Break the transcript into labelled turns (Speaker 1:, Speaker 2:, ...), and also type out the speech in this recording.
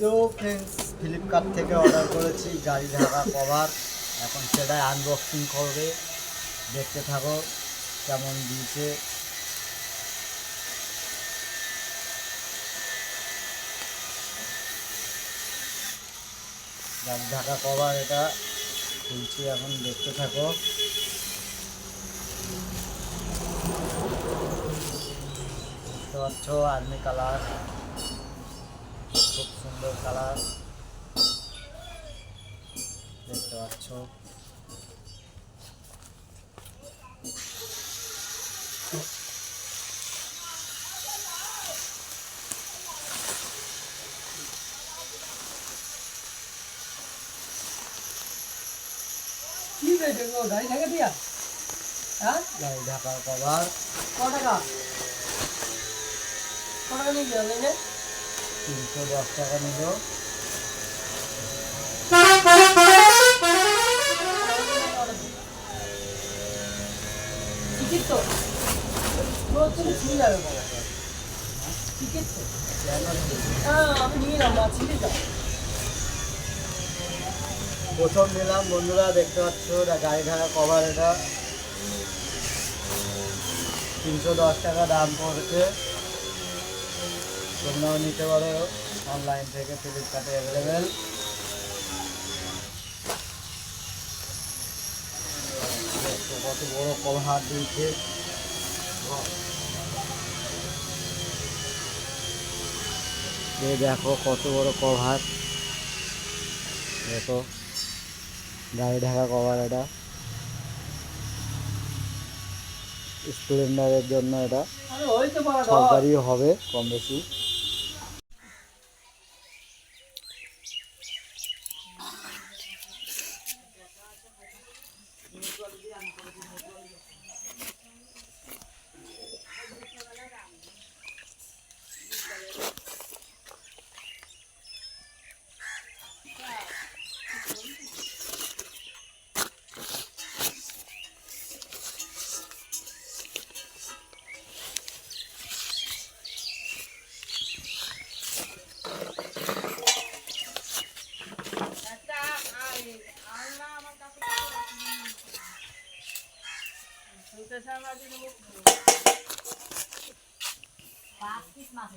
Speaker 1: তো friends Flipkart থেকে order করেছি, গাড়ি ঢাকা কভার এখন সেটাই আনবক্সিং করবে। দেখতে থাকো কেমন দিয়েছে। গাড়ি ঢাকা কভার এটা খুলছি এখন, দেখতে থাকো। দেখতে পাচ্ছ আর্মি কালার কালার। দেখতে পাচ্ছ।
Speaker 2: কি রেট এগুলো গাড়ি থাকে দিয়া? হ্যাঁ?
Speaker 1: গাড়ি ঢাকা কভার
Speaker 2: ক টাকা? ক টাকা নিয়ে গেল?
Speaker 1: তিনশো দশ টাকা নিল প্রথম নিলাম বন্ধুরা দেখতে পাচ্ছ গাড়ি ঢাকা কভার এটা তিনশো দশ টাকা দাম পড়েছে। তোমরাও নিতে পারো। অনলাইন থেকে ফ্লিপকার্টে অ্যাভেলেবেল কত বড় কভার দিয়েছে। এই দেখো কত বড় কভার দেখো গাড়ি ঢাকা কভার এটা। স্প্লেন্ডারের জন্য এটা।
Speaker 2: আরে হইতে পারে
Speaker 1: সব গাড়ি হবে কম বেশি
Speaker 2: পাঁচ পিস মাছ